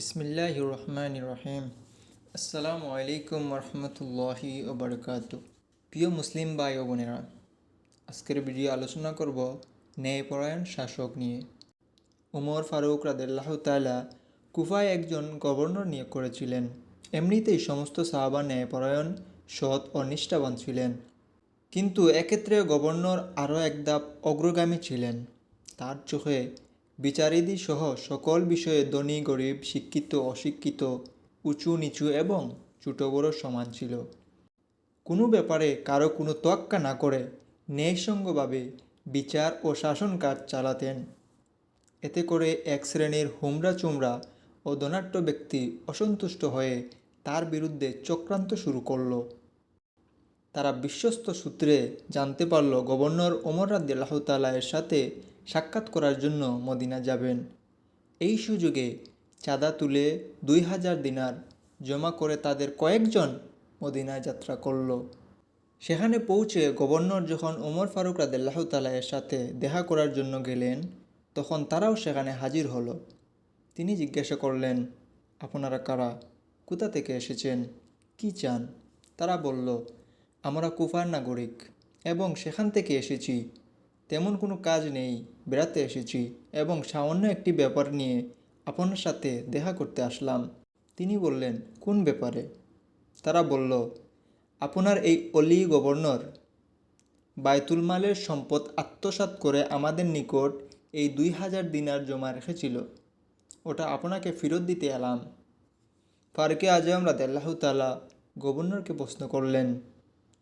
বিসমিল্লাহ রহমান রহিম আসসালামু আলাইকুম রহমতুল্লাহি ওবরকাত। প্রিয় মুসলিম ভাই ও বোনেরা, আজকের ভিডিও আলোচনা করব ন্যায়পরায়ণ শাসক নিয়ে। উমর ফারুক রাদেল্লাহ তালা কুফায় একজন গভর্নর নিয়োগ করেছিলেন। এমনিতেই সমস্ত সাহাবা ন্যায়পরায়ণ, সৎ ও নিষ্ঠাবান ছিলেন। কিন্তু এক্ষেত্রে গভর্নর আরও এক ধাপ অগ্রগামী ছিলেন। তার চোখে বিচারিদি সহ সকল বিষয়ে ধনী, গরিব, শিক্ষিত, অশিক্ষিত, উঁচু, নিচু এবং ছোটো বড় সমান ছিল। কোনো ব্যাপারে কারও কোনো তোয়াক্কা না করে ন্যায়সঙ্গভাবে বিচার ও শাসন কাজ চালাতেন। এতে করে এক শ্রেণির হুমরা চুমরা ও ধনাঢ্য ব্যক্তি অসন্তুষ্ট হয়ে তার বিরুদ্ধে চক্রান্ত শুরু করল। তারা বিশ্বস্ত সূত্রে জানতে পারল গভর্নর ওমর রাদিল্লাহ তালায়ের সাথে সাক্ষাৎ করার জন্য মদিনা যাবেন। এই সুযোগে চাঁদা তুলে দুই হাজার দিনার জমা করে তাদের কয়েকজন মদিনায় যাত্রা করল। সেখানে পৌঁছে গভর্নর যখন ওমর ফারুক রাদিল্লাহ তালায়ের সাথে দেখা করার জন্য গেলেন, তখন তারাও সেখানে হাজির হলো। তিনি জিজ্ঞাসা করলেন, আপনারা কারা? কোথা থেকে এসেছেন? কি চান? তারা বলল, আমরা কুফার নাগরিক এবং সেখান থেকে এসেছি। তেমন কোনো কাজ নেই, বেড়াতে এসেছি এবং সামান্য একটি ব্যাপার নিয়ে আপনার সাথে দেখা করতে আসলাম। তিনি বললেন, কোন ব্যাপারে? তারা বলল, আপনার এই অলি গভর্নর বায়তুল মালের সম্পদ আত্মসাৎ করে আমাদের নিকট এই দুই হাজার দিনার জমা রেখেছিল। ওটা আপনাকে ফেরত দিতে এলাম। ফারুকে আজম রাদেল্লাহ তালা গভর্নরকে প্রশ্ন করলেন,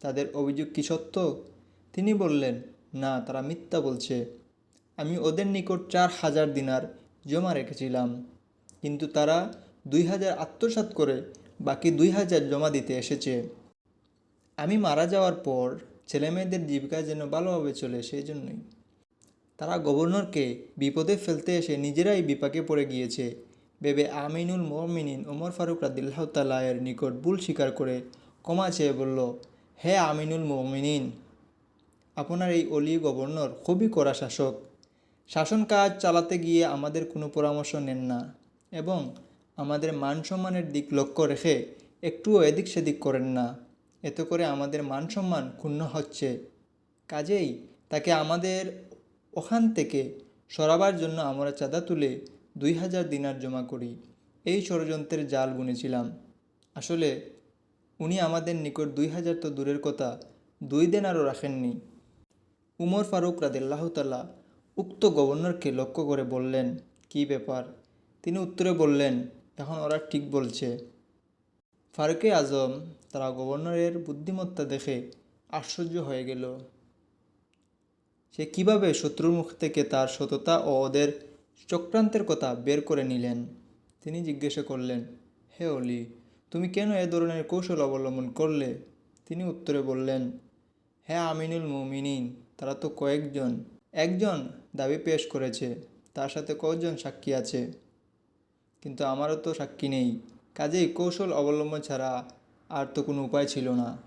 তাদের অভিযোগ কি সত্য? তিনি বললেন না, তারা মিথ্যা বলছে। আমি ওদের নিকট চার হাজার দিনার জমা রেখেছিলাম। কিন্তু তারা দুই হাজার আত্মসাৎ করে বাকি দুই হাজার জমা দিতে এসেছে। আমি মারা যাওয়ার পর ছেলেমেয়েদের জীবিকা যেন ভালোভাবে চলে সেই জন্যই। তারা গভর্নরকে বিপদে ফেলতে এসে নিজেরাই বিপাকে পড়ে গিয়েছে। ভেবে আমিনুল মমিনিন ওমর ফারুক রাদিল্লাহ তালায়ের নিকট ভুল স্বীকার করে ক্ষমা চেয়ে বলল, হে আমিনুল মমিনিন আপনার এই অলি গভর্নর খুবই কড়া শাসক। শাসন কাজ চালাতে গিয়ে আমাদের কোনো পরামর্শ নেন না এবং আমাদের মান সম্মানের দিক লক্ষ্য রেখে একটুও এদিক সেদিক করেন না। এতে করে আমাদের মান সম্মান ক্ষুণ্ণ হচ্ছে। কাজেই তাকে আমাদের ওখান থেকে সরাবার জন্য আমরা চাঁদা তুলে দুই হাজার দিনার জমা করি। এই ষড়যন্ত্রের জাল বুনেছিলাম। আসলে উনি আমাদের নিকট দুই হাজার তো দূরের কথা, দুই দেনারও রাখেননি। উমর ফারুক রাদিল্লাহ তাল্লাহ উক্ত গভর্নরকে লক্ষ্য করে বললেন, কি ব্যাপার? তিনি উত্তরে বললেন, এখন ওরা ঠিক বলছে। ফারুকে আজম তারা গভর্নরের বুদ্ধিমত্তা দেখে আশ্চর্য হয়ে গেল। সে কীভাবে শত্রুর মুখ থেকে তার সততা ও ওদের চক্রান্তের কথা বের করে নিলেন? তিনি জিজ্ঞাসা করলেন, হে অলি তুমি কেন এ ধরনের কৌশল অবলম্বন করলে? তিনি উত্তরে বললেন হ্যাঁ আমিনুল মুমিনিন তারা তো কয়েকজন। একজন দাবি পেশ করেছে, তার সাথে কয়েকজন সাক্ষী আছে। কিন্তু আমারও তো সাক্ষী নেই। কাজেই কৌশল অবলম্বন ছাড়া আর তো কোনো উপায় ছিল না।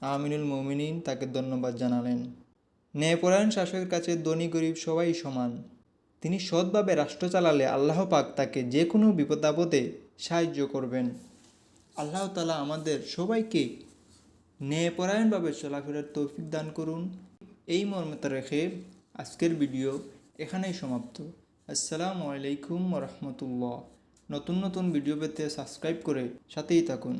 আমিনুল মুমিনিন তাকে ধন্যবাদ জানালেন। ন্যায়পরায়ণ শাসকের কাছে ধনী গরিব সবাই সমান। তিনি সৎভাবে রাষ্ট্র চালালে আল্লাহ পাক তাকে যে কোনো বিপদ আপদে সাহায্য করবেন। আল্লাহ তালা আমাদের সবাইকে ন্যায়পরায়ণভাবে চলাফেরার তৌফিক দান করুন। এই মর্মতা রেখে আজকের ভিডিও এখানেই সমাপ্ত। আসসালামু আলাইকুম রহমতুল্লাহ। নতুন নতুন ভিডিও পেতে সাবস্ক্রাইব করে সাথেই থাকুন।